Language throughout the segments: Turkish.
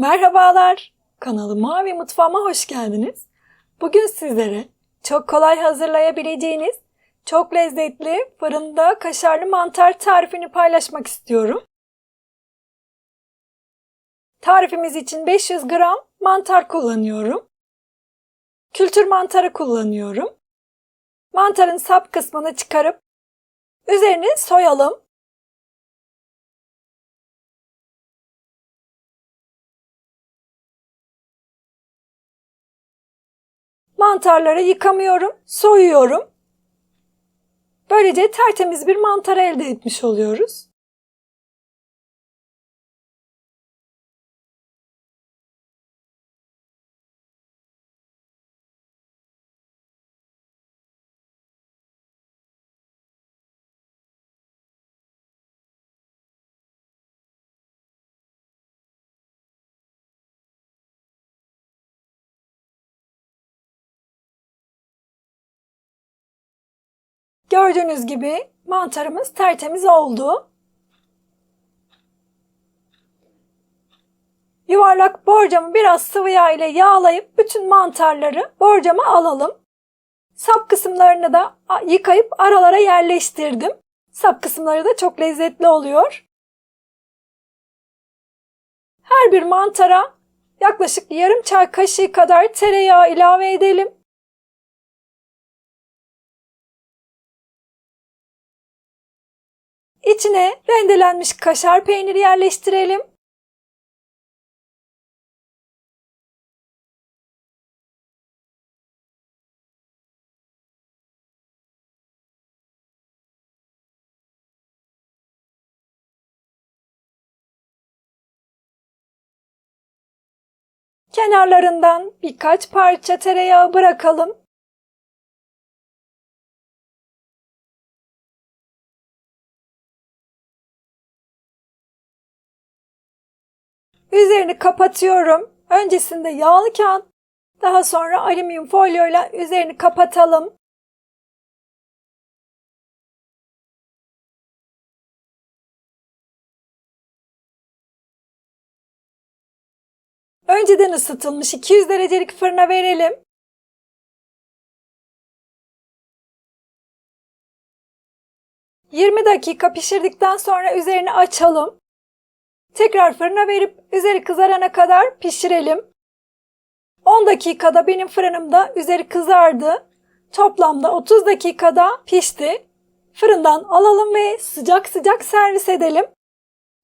Merhabalar. Kanalıma ve mutfağıma hoş geldiniz. Bugün sizlere çok kolay hazırlayabileceğiniz, çok lezzetli fırında kaşarlı mantar tarifini paylaşmak istiyorum. Tarifimiz için 500 gram mantar kullanıyorum. Kültür mantarı kullanıyorum. Mantarın sap kısmını çıkarıp üzerini soyalım. Mantarları yıkamıyorum, soyuyorum. Böylece tertemiz bir mantar elde etmiş oluyoruz. Gördüğünüz gibi mantarımız tertemiz oldu. Yuvarlak borcamı biraz sıvı yağ ile yağlayıp bütün mantarları borcama alalım. Sap kısımlarını da yıkayıp aralara yerleştirdim. Sap kısımları da çok lezzetli oluyor. Her bir mantara yaklaşık yarım çay kaşığı kadar tereyağı ilave edelim. İçine rendelenmiş kaşar peyniri yerleştirelim. Kenarlarından birkaç parça tereyağı bırakalım. Üzerini kapatıyorum. Öncesinde yağlı kağıt, daha sonra alüminyum folyoyla üzerini kapatalım. Önceden ısıtılmış 200 derecelik fırına verelim. ...20 dakika pişirdikten sonra üzerini açalım. Tekrar fırına verip üzeri kızarana kadar pişirelim. 10 dakikada benim fırınımda üzeri kızardı. Toplamda 30 dakikada pişti. Fırından alalım ve sıcak sıcak servis edelim.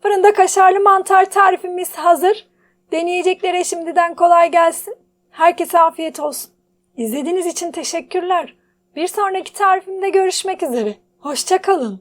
Fırında kaşarlı mantar tarifimiz hazır. Deneyeceklere şimdiden kolay gelsin. Herkese afiyet olsun. İzlediğiniz için teşekkürler. Bir sonraki tarifimde görüşmek üzere. Hoşçakalın.